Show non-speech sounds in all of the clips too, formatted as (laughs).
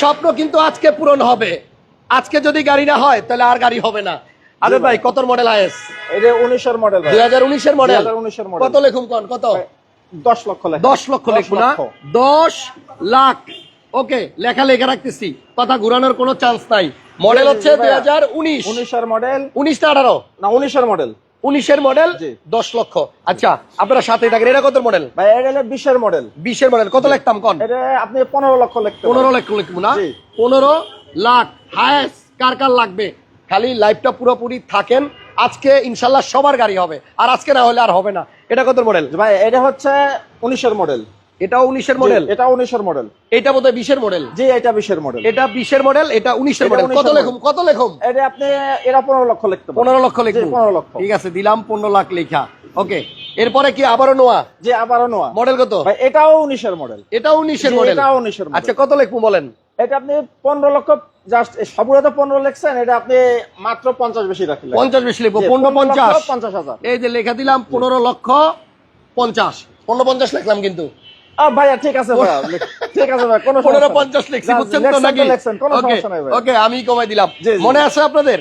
স্বপ্ন কিন্তু আজকে পূরণ হবে। আজকে যদি গাড়ি না হয় তাহলে আর গাড়ি হবে না। আরে ভাই কত মডেল আইএস এটা উনিশের মডেল দুই হাজার উনিশের মডেল 2019 এর model। কত লেখুন কোন? কত? দশ লক্ষ লেখা। দশ লক্ষ লিখুন না? দশ লাখ। ওকে লেখা লেখা রাখতেছি। কথা ঘুরানোর কোনো চান্স নাই। মডেল হচ্ছে জি দুই ভাইয়া। হাজার উনিশ। উনিশের মডেল উনিশটা আঠারো? না উনিশের মডেল উনিশের মডেল। দশ লক্ষ। আচ্ছা আপনারা সাথে থাকেন এটা কত মডেল ভাই এটা হলো বিশের মডেল বিশের মডেল কত লিখতাম কন? এটা আপনি পনেরো লক্ষ লিখতে পনেরো লক্ষ লিখব না? পনেরো লাখ হায়েস্ট কার কার লাগবে? খালি লাইফটা পুরোপুরি থাকেন আজকে ইনশাল্লাহ সবার গাড়ি হবে আর আজকে না হলে আর হবে না। এটা কত মডেল ভাই এটা হচ্ছে উনিশের মডেল এটাও উনিশের মডেল? এটা উনিশের মডেল। এটা বোধহয় বিশের মডেল? জি এটা বিশের মডেল। এটা বিশের মডেল এটা উনিশের মডেল। কত লেখুম কত লেখুম? এটা আপনি এরা পনেরো লক্ষ লিখতে পনেরো লক্ষ লিখুন 15 লক্ষ। ঠিক আছে দিলাম পনেরো লাখ লেখা। ওকে এরপরে কি আবারও নোয়া? যে আবারও নোয়া। মডেল কত? এটাও উনিশের মডেল। এটা উনিশের মডেল। এটাও 19 এর model। আচ্ছা কত লিখব বলেন? এটা আপনি পনেরো লক্ষ জাস্ট সবগুলো তো পনেরো লিখছেন এটা আপনি মাত্র পঞ্চাশ বেশি রাখলেন। পঞ্চাশ বেশি লিখব। পনেরো পঞ্চাশ। পঞ্চাশ হাজার। এই যে লেখা দিলাম পনেরো লক্ষ পঞ্চাশ। পনেরো পঞ্চাশ লিখলাম কিন্তু। ভাইয়া ঠিক আছে ভাইয়া। (laughs) ঠিক আছে ভাই কোনো পনেরো পঞ্চাশ লিখছি বুঝছেন তো নাকি? কোনো সমস্যা নাই ওকে আমি কমাই দিলাম। জি, জি। মনে আছে আপনাদের?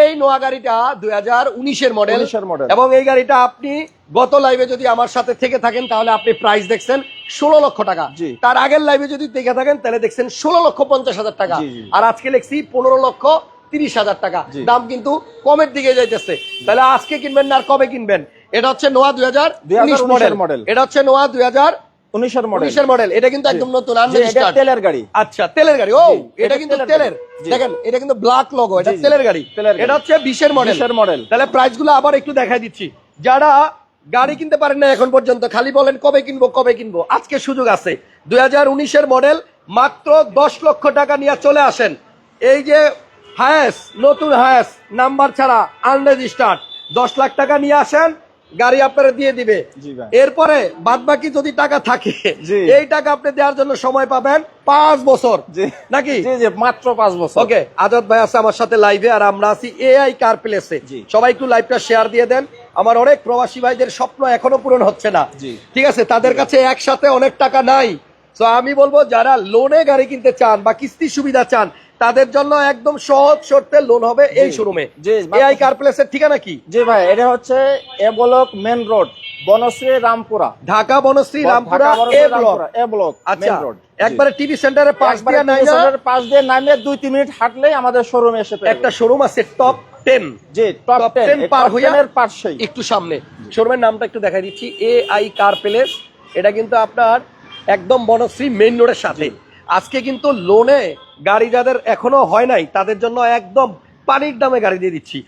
এই নোয়া গাড়িটা দুই হাজার উনিশের মডেল 19 এবং এই গাড়িটা আপনি গত লাইভে যদি আমার সাথে থেকে থাকেন তাহলে আপনি প্রাইস দেখছেন ষোলো লক্ষ টাকা। তার আগের লাইভে যদি থেকে থাকেন তাহলে দেখছেন ষোলো লক্ষ পঞ্চাশ হাজার টাকা। আর আজকে লিখছি পনেরো লক্ষ তিরিশ হাজার টাকা। দাম কিন্তু কমের দিকে যাইতেছে। তাহলে আজকে কিনবেন না আর কবে কিনবেন? এটা হচ্ছে নোয়া দুই হাজার 2019 মডেল model। এটা হচ্ছে নোয়া দুই হাজার উনিশের মডেল উনিশের মডেল এটা কিন্তু একদম নতুন আনরেজিস্টার্ড তেলের গাড়ি। আচ্ছা তেলের গাড়ি ও এটা কিন্তু তেলের। দেখেন এটা কিন্তু ব্ল্যাক লোগো এটা। তেলের গাড়ি। এটা হচ্ছে বিশের মডেল বিশের model। তাহলে প্রাইসগুলো আবার একটু দেখাই দিচ্ছি। যারা গাড়ি কিনতে পারেন না এখন পর্যন্ত খালি বলেন কবে কিনবো কবে কিনবো আজকে সুযোগ আছে। দুই হাজার উনিশের মডেল মাত্র দশ লক্ষ টাকা নিয়ে চলে আসেন। এই যে হায়েস নতুন হায়েস নাম্বার ছাড়া আনরেজিস্টার্ড দশ লাখ টাকা নিয়ে আসেন গাড়ি আপনারা দিয়ে দিবে। এরপরে বাদ বাকি যদি টাকা থাকে। এই টাকা আপনি দেওয়ার জন্য সময় পাবেন পাঁচ বছর। নাকি? মাত্র পাঁচ বছর। ওকে আজাদ ভাই আছে আমার সাথে লাইভে আর আমরা আছি এআই কার প্লেসে সবাই একটু লাইভটা শেয়ার দিয়ে দেন। আমার অনেক প্রবাসী ভাইদের স্বপ্ন এখনও পূরণ হচ্ছে না। ঠিক আছে তাদের কাছে একসাথে অনেক টাকা নাই। তো আমি বলব যারা লোনে গাড়ি কিনতে চান বা কিস্তির সুবিধা চান তাদের জন্য একদম সহজ শর্তে লোন হবে এই। শোরুমে এআই কার প্লেসের ঠিকানা কি? জি ভাই এটা হচ্ছে A block main road Banasree Rampura. Dhaka Banasree Rampura A block A block আচ্ছা মেন রোড একবারে টিভি সেন্টারের পাশ দিয়ে নাই পাশ দিয়ে নামিয়ে দুই তিন মিনিট হাঁটলেই আমাদের শোরুমে এসে একটা শোরুম আছে টপ টেন জি টপ Top 10 10 পার হইয়া এর পাশেই একটু সামনে। শোরুমের নামটা একটু দেখাই দিচ্ছি। এ আই কার প্লেস এটা কিন্তু আপনার একদম বনশ্রী মেইন রোডের সাথে। আজকে কিন্তু লোনে গাড়ি যাদের এখনও হয় নাই তাদের জন্য একদম পানির দামে গাড়ি দিয়ে দিচ্ছি।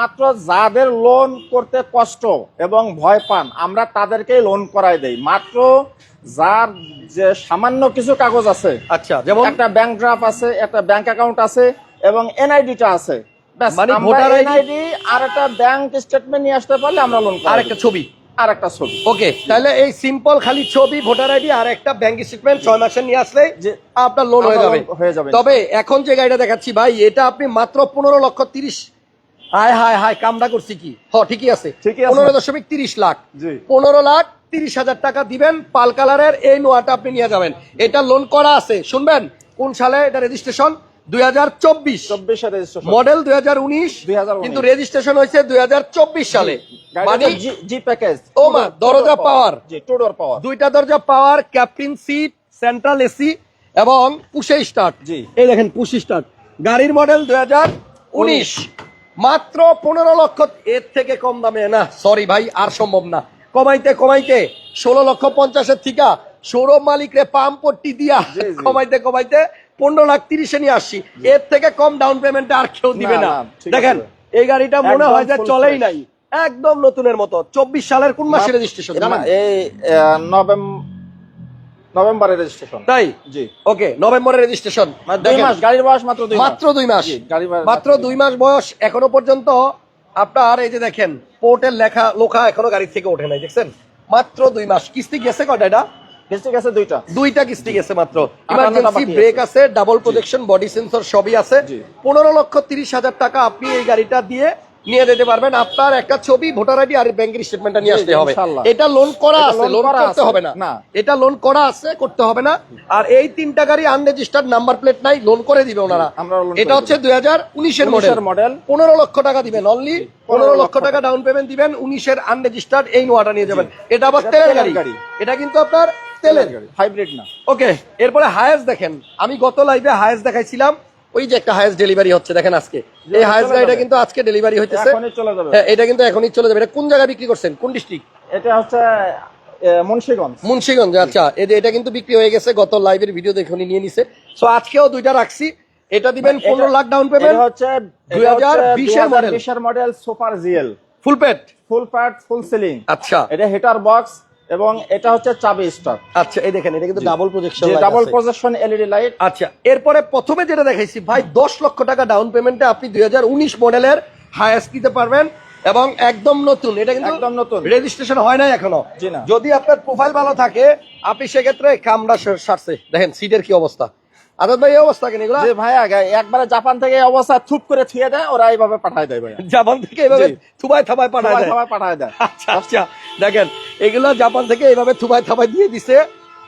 মাত্র যাদের লোন করতে কষ্ট এবং ভয় পান আমরা তাদেরকেই লোন করাই দেই। মাত্র যার যে সামান্য কিছু কাগজ আছে আচ্ছা যেমন একটা ব্যাংক ড্রাফট আছে একটা ব্যাংক অ্যাকাউন্ট আছে এবং এনআইডিটা আছে। মানে ভোটার আর একটা ব্যাংক স্টেটমেন্ট নিয়ে আসতে পারলে আমরা লোন আর একটা ছবি। আর একটা ছবি। ওকে তাহলে এই সিম্পল খালি ছবি ভোটার আইডি আর একটা ব্যাংক স্টেটমেন্ট ছয় মাসের নিয়ে আসলে আপনার লোন হয়ে যাবে। হয়ে যাবে। তবে এখন যে গাড়িটা দেখাচ্ছি ভাই এটা আপনি মাত্র পনেরো লক্ষ তিরিশ হায় হায় হায় কামটা করছি কি? হ ঠিকই আছে। ঠিকই পনেরো দশমিক তিরিশ লাখ। পনেরো লাখ তিরিশ হাজার টাকা দিবেন পাল কালারের এই নোয়াটা আপনি নিয়ে যাবেন। এটা লোন করা আছে শুনবেন? কোন সালে এটা রেজিস্ট্রেশন দুই হাজার চব্বিশ। মডেল দুই হাজার উনিশ কিন্তু রেজিস্ট্রেশন হয়েছে দুই হাজার চব্বিশ সালে। মানে জি প্যাকেজ ও মা, দরজা power। জি টু ডোর পাওয়ার দুইটা দরজা power captain seat central AC এবং পুশে স্টার্ট জি। এই দেখেন পুশি স্টার্ট গাড়ির মডেল দুই হাজার উনিশ। মাত্র পনেরো লক্ষ এর থেকে কম দামে না। সরি ভাই আর সম্ভব না। কমাইতে কমাইতে ষোলো লক্ষ পঞ্চাশের থিকা শোরুম মালিকরে পাম পট্টি দিয়া। কমাইতে কমাইতে পনেরো লাখ তিরিশে নিয়ে আসছি। এর থেকে কম ডাউন পেমেন্টে আর কেউ দিবে না, দেখেন এই গাড়িটা মনে হয় যে চলেই নাই। একদম নতুনের মতো। চব্বিশ সালের কোন মাসে রেজিস্ট্রেশন জানেন? এই নভেম্বর রেজিস্ট্রেশন তাই? জি। ওকে নভেম্বরের রেজিস্ট্রেশন দুই মাস গাড়ির বয়স মাত্র দুই মাত্র দুই মাস। মাত্র দুই মাস। বয়স এখনও পর্যন্ত আপনার এই যে দেখেন পোর্টের লেখা লোখা এখনও গাড়ি থেকে ওঠে নাই দেখছেন? মাত্র দুই মাস। কিস্তি গেছে কয়টা এটা? ডিস্ট্রিক্ট আছে দুইটা। দুইটা কিস্তি গেছে মাত্র। ইমার্জেন্সি ব্রেক আছে। ডাবল প্রজেকশন বডি সেন্সর সবই আছে। পনেরো লক্ষ তিরিশ হাজার টাকা আপনি এই গাড়িটা দিয়ে নিয়ে যেতে পারবেন। আপনার একটা ছবি ভোটার আইডি আর ব্যাংকের স্টেটমেন্টটা নিয়ে আসতে হবে। এটা লোন করা আছে। লোন করতে হবে না। না। এটা লোন করা আছে করতে হবে না। আর এই তিনটা গাড়ি আনরেজিস্টার্ড নাম্বার প্লেট নাই লোন করে দিবে ওনারা। এটা হচ্ছে দুই হাজার উনিশের মডেল মডেল পনেরো লক্ষ টাকা দিবেন অনলি পনেরো লক্ষ টাকা ডাউন পেমেন্ট দিবেন উনিশের আনরেজিস্টার্ড এই নোয়াটা নিয়ে যাবেন। এটা আবার তেলের গাড়ি। এটা কিন্তু আপনার তেলের হাইব্রিড না। ওকে এরপরে হায়েস্ট দেখেন। আমি গত লাইভে হায়েস্ট দেখাইছিলাম। ওই যে একটা হায়েস্ট ডেলিভারি হচ্ছে দেখেন আজকে। এই হায়েস্ট গাড়িটা কিন্তু আজকে ডেলিভারি হইতেছে। হ্যাঁ, এটা কিন্তু এখনই চলে যাবে। এটা কোন জায়গায় বিক্রি করছেন? কোন ডিস্ট্রিক্ট এটা হচ্ছে মুন্সিগঞ্জ। মুন্সিগঞ্জ আচ্ছা। এটা কিন্তু বিক্রি হয়ে গেছে। গত লাইভের ভিডিও দেখে উনি নিয়ে নিছে। সো আজকেও দুইটা রাখছি। এটা দিবেন পনেরো লাখ ডাউন পেমেন্ট হচ্ছে 2020 এর model। বিশের model super GL full pad full pad full ceiling আচ্ছা। এটা হিটার বক্স এবং এটা হচ্ছে চাবি স্টার আচ্ছা এই দেখেন এটা কিন্তু double projection double projection LED light আচ্ছা এরপরে প্রথমে যেটা দেখাইছি ভাই দশ লক্ষ টাকা ডাউন পেমেন্টে আপনি দুই হাজার উনিশ মডেলের হায়াস দিতে পারবেন এবং একদম নতুন এটা কিন্তু একদম নতুন। রেজিস্ট্রেশন হয় নাই এখনও। যদি আপনার প্রোফাইল ভালো থাকে আপনি সেক্ষেত্রে কামড়া সারছে। দেখেন সিটের কি অবস্থা। আজাদ ভাই এই অবস্থা কেন এগুলো? যে ভাই আগে একবারে জাপান থেকে এই অবস্থা থুপ করে থুয়ে দেয় ওরা এইভাবে পাঠায় দেয় ভাই জাপান থেকে এভাবে জি। থুবাই থাবাই পাঠায় দেয়। পাঠায় দেয়। আচ্ছা আচ্ছা দেখেন এগুলো জাপান থেকে এইভাবে থুবাই থাবাই দিয়ে দিছে।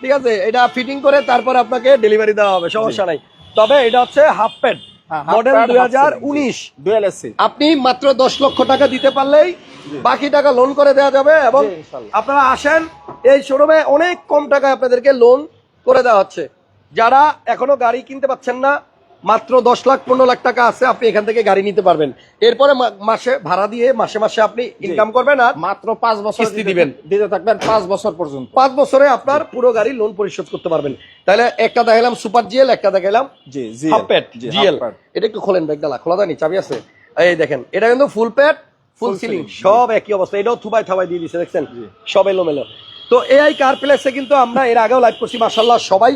ঠিক আছে? এটা ফিটিং করে তারপর আপনাকে ডেলিভারি দেওয়া হবে সমস্যা নাই। তবে এটা হচ্ছে হাফ প্যান্ট মডেল দুই হাজার উনিশ। আপনি মাত্র দশ লক্ষ টাকা দিতে পারলেই বাকি টাকা লোন করে দেওয়া যাবে এবং আপনারা আসেন এই শোরুমে অনেক কম টাকায় আপনাদেরকে লোন করে দেওয়া হচ্ছে। যারা এখনও গাড়ি কিনতে পাচ্ছেন না মাত্র দশ লাখ পনেরো লাখ টাকা আছে আপনি এখান থেকে গাড়ি নিতে পারবেন। এরপরে মাসে ভাড়া দিয়ে মাসে মাসে আপনি ইনকাম করবেন আর মাত্র পাঁচ বছর কিস্তি দিবেন। দিতে থাকবেন পাঁচ বছর পর্যন্ত। পাঁচ বছরে আপনার পুরো গাড়ি লোন পরিশোধ করতে পারবেন। তাহলে একটা দেখালাম সুপার জিএল একটা দেখালাম জিএল এটা একটু খোলেন ব্যাগডালা খোলা যায়নি চাবি আছে। এই দেখেন এটা কিন্তু ফুল প্যাড ফুল সিলিং সব একই অবস্থা। এটাও থুবাই থাবাই দিয়ে দিছে দেখছেন? সব এলোমেলো। তো এআই কার প্লেসে কিন্তু আমরা এর আগেও লাইভ করছি মার্শাল্লাহ সবাই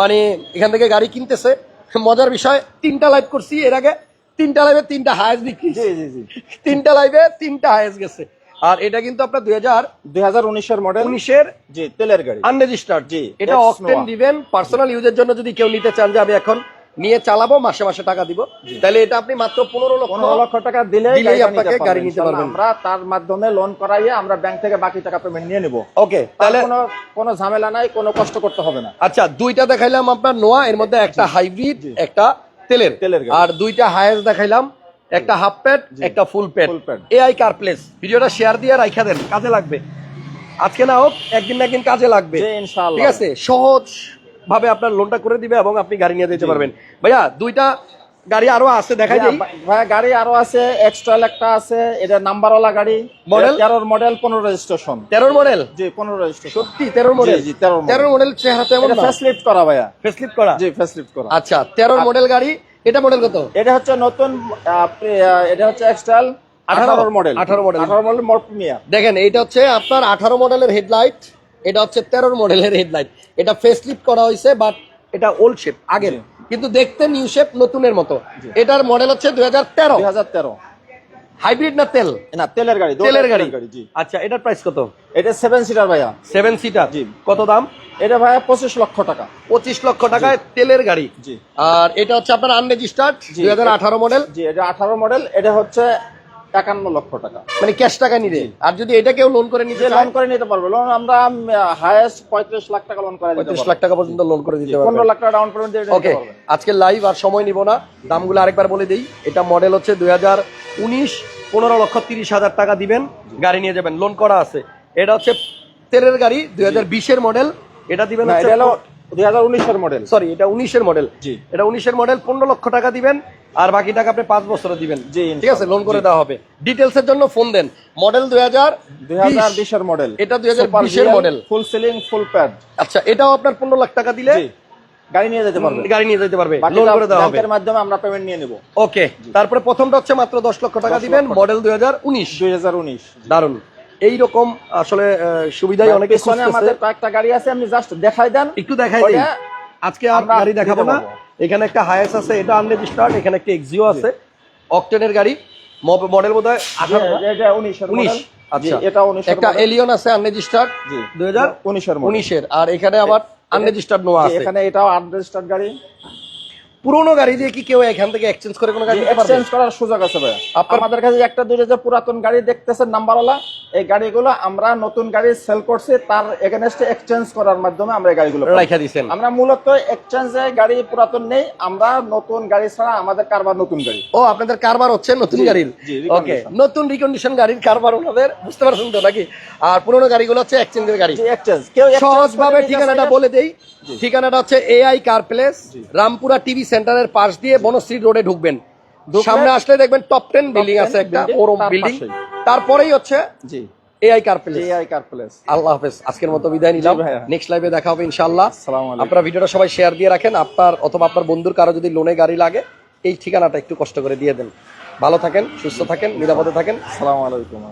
মানে এখান থেকে গাড়ি কিনতেছে। মজার বিষয় তিনটা লাইভ করছি এর আগে তিনটা লাইভে তিনটা হায়েস্ট বিক্রি তিনটা লাইভে তিনটা হায়েস্ট গেছে। আর এটা কিন্তু আপনার দুই হাজার দুই হাজার উনিশের মডেল উনিশের জি তেলের গাড়ি। আনরেজিস্টার্ড জি, এটা অক্টেন ডিভেন দিবেন পার্সোনাল ইউজের জন্য যদি কেউ নিতে চান যে আমি এখন নিয়ে চালাবো মাসে মাসে টাকা দিব। তাহলে এটা আপনি মাত্র পনেরো লক্ষ লক্ষ টাকা দিলে আপনাকে গাড়ি নিতে পারবেন। আমরা তার মাধ্যমে লোন করাইয়ে আমরা ব্যাংক থেকে বাকি টাকা পেমেন্ট নিয়ে নিব। ওকে তাহলে কোনো কোনো ঝামেলা নাই কোনো কষ্ট করতে হবে না। আচ্ছা দুইটা দেখাইলাম আপনার নোয়া এর মধ্যে একটা হাইব্রিড একটা তেলের। তেলের আর দুইটা হায়েস্ট দেখাইলাম একটা হাফ প্যাড একটা full pad pad। AI car place ভিডিওটা শেয়ার দিয়ে রাইখা দেন কাজে লাগবে। আজকে না হোক একদিন না একদিন কাজে লাগবে। ঠিক আছে? সহজ। ভাবে আপনার লোনটা করে দিবে এবং আপনি গাড়ি নিয়ে যেতে পারবেন। ভাইয়া দুইটা গাড়ি আরও আছে দেখাই দিই। ভাই গাড়ি আরও আছে এক্সট্রা একটা আছে এটা নাম্বার নাম্বারওয়ালা গাড়ি। Model? তেরোর মডেল পনেরো রেজিস্ট্রেশন তেরোর মডেল জি পনেরো রেজিস্ট্রেশন সত্যি তেরোর মডেল জি, 13 model। তেরোর মডেল চেহারা তেমন এটা ফেসলিফট করা ভাইয়া। ফেসলিফট করা? জি ফেসলিফট করা। আচ্ছা তেরোর মডেল গাড়ি এটা মডেল কত? এটা হচ্ছে নতুন এটা হচ্ছে এক্সট্রাল 18 আঠারোর মডেল আঠারো মডেল আঠারো মডেল প্রিমিয়ার দেখেন এইটা হচ্ছে আপনার আঠারো মডেলের হেডলাইট এটা হচ্ছে তেরোর মডেলের হেডলাইট এটা ফেসলিফট করা হয়েছে বাট এটা ওল্ড শেপ আগের। কিন্তু দেখতে নিউ শেপ নতুনের মতো। এটার মডেল হচ্ছে দুই হাজার তেরো। দুই হাজার তেরো। হাইব্রিড না তেল? না তেলের গাড়ি তেলের গাড়ি। জি। আচ্ছা এটার প্রাইস কত? এটা সেভেন সিটার ভাইয়া। সেভেন সিটার জি। কত দাম? এটা ভাইয়া পঁচিশ লক্ষ টাকা। পঁচিশ লক্ষ টাকায় তেলের গাড়ি। জি। আর এটা হচ্ছে আপনার আনরেজিস্টার্ড। দুই হাজার আঠারো মডেল জি এটা আঠারো মডেল এটা হচ্ছে একান্ন লক্ষ টাকা। মানে ক্যাশ টাকা নিবে আর যদি এটা কেউ লোন করে নিতে লোন করে নিতে পারবে। লোন আমরা হাইয়েস্ট পঁয়ত্রিশ লাখ টাকা লোন করে পঁয়ত্রিশ লাখ টাকা পর্যন্ত লোন করে দিতে পারবে। পনেরো লাখ টাকা ডাউন পেমেন্ট দিয়ে ওকে আজকে লাইভ আর সময় নিব না। দামগুলো আরেকবার বলে দিই। এটা মডেল হচ্ছে দুই হাজার উনিশ পনেরো লক্ষ তিরিশ হাজার টাকা দিবেন। গাড়ি নিয়ে যাবেন। লোন করা আছে। এটা হচ্ছে তেলের গাড়ি দুই হাজার বিশের মডেল এটা দিবেন দুই হাজার উনিশের মডেল সরি এটা উনিশের মডেল এটা উনিশের মডেল পনেরো লক্ষ টাকা দিবেন। আর বাকি টাকা আপনি পাঁচ বছরে দিবেন। ঠিক আছে লোন করে দেওয়া হবে। ডিটেলস এর জন্য ফোন দেন। মডেল দুই হাজার দুই হাজার বিশের মডেল এটা 2020 এর model full ceiling full pad আচ্ছা এটাও আপনার পনেরো লাখ টাকা দিলে গাড়ি নিয়ে যেতে পারবে। গাড়ি নিয়ে যেতে পারবে। লোন করে দেওয়া হবে। ব্যাংকের মাধ্যমে আমরা পেমেন্ট নিয়ে নেব। ওকে তারপরে প্রথমটা হচ্ছে মাত্র দশ লক্ষ টাকা দিবেন মডেল দুই হাজার উনিশ। দুই হাজার উনিশ। দারুণ এইরকম আসলে আহ, সুবিধাই অনেকে আমাদের কয়েকটা গাড়ি আছে আপনি জাস্ট দেখাই দেন। একটু দেখাই দিই। ওটা আজকে আর গাড়ি দেখাবো না। এখানে একটা হায়াস আছে এটা আনরেজিস্টার্ড এখানে একটা এক্সিও আছে। অকটেনের গাড়ি মডেল বোধ হয় উনিশ আচ্ছা। এটা একটা এলিয়ন আছে আনরেজিস্টার্ড দুই হাজার উনিশের আর এখানে আবার আনরেজিস্টার্ড নোয়া আছে। এখানে এটাও আনরেজিস্টার্ড গাড়ি। পুরোনো গাড়ি দিয়ে কি কেউ এখান থেকে এক্সচেঞ্জ করে কোনো গাড়ি এক্সচেঞ্জ করার সুযোগ আছে ভাই আপনার- আমাদের কাছে একটা দুইটা যে পুরাতন গাড়ি দেখতেছেন নাম্বারওয়ালা এই গাড়িগুলো আমরা নতুন গাড়ি সেল করছি তার এগেনস্টে এক্সচেঞ্জ করার মাধ্যমে আমরা এই গাড়িগুলো পাই। রাইখা দিছেন। আমরা মূলত এক্সচেঞ্জে গাড়ি পুরাতন নেই আমরা নতুন গাড়ি ছাড়া আমাদের কারবার নতুন গাড়ি। ও আপনাদের কারবার হচ্ছে নতুন গাড়ির? জি, ওকে নতুন রিকন্ডিশন গাড়ির কারবার ওনাদের বুঝতে পারছেন তো নাকি? আর পুরোনো গাড়িগুলো হচ্ছে এক্সচেঞ্জের গাড়ি। এক্সচেঞ্জ কেউ exchange সহজ ভাবে করে নিতে ঠিকানাটা বলে দেই। ঠিকানাটা হচ্ছে AI car place Rampura TV সেন্টারের পাশ দিয়ে বনশ্রী রোডে ঢুকবেন। সামনে আসলে দেখবেন টপ টেন বিল্ডিং আছে একটা বড় বিল্ডিং তারপরেই হচ্ছে জি। AI car place AI car place আল্লাহ হাফেজ আজকের মতো বিদায় নিলাম। নেক্সট লাইভে দেখা হবে ইনশাআল্লাহ। আসসালামু আলাইকুম। আপনারা ভিডিওটা সবাই শেয়ার দিয়ে রাখেন। আপনার অথবা আপনার বন্ধুর কারও যদি লোনে গাড়ি লাগে এই ঠিকানাটা একটু কষ্ট করে দিয়ে দেন। ভালো থাকেন সুস্থ থাকেন নিরাপদে থাকেন। আসসালামু আলাইকুম।